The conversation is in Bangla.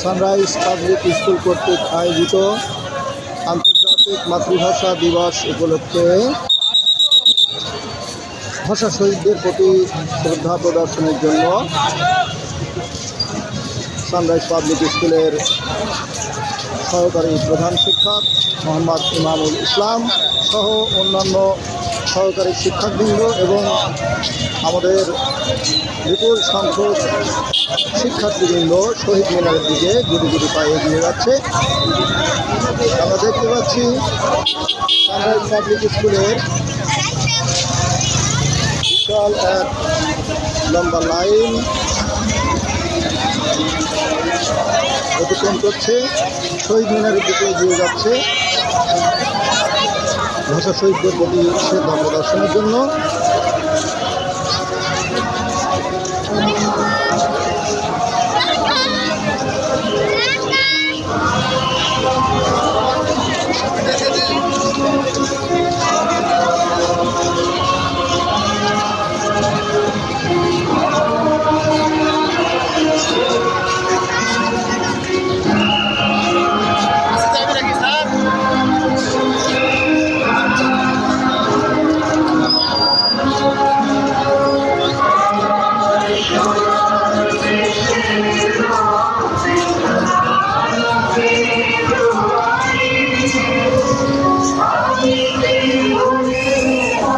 সানরাইজ পাবলিক স্কুল কর্তৃক আয়োজিত আন্তর্জাতিক মাতৃভাষা দিবস উপলক্ষে ভাষা শহীদদের প্রতি শ্রদ্ধা প্রদর্শনের জন্য সানরাইজ পাবলিক স্কুলের সহকারী প্রধান শিক্ষক মোহাম্মদ ইমামুল ইসলাম সহ অন্যান্য সহকারী শিক্ষকবৃন্দ এবং আমাদের বিপুল সংখ্যক শিক্ষার্থীবৃন্দ শহীদ মিনারের দিকে গুটি গুটি পায়ে এগিয়ে যাচ্ছে। আমরা দেখতে পাচ্ছি সানরাইজ পাবলিক স্কুলের বিশাল এক লম্বা লাইন অতিক্রম করছে, শহীদ মিনারের দিকে এগিয়ে যাচ্ছে। ঢাকা শহীদদের প্রতি শ্রদ্ধা প্রদর্শনের জন্য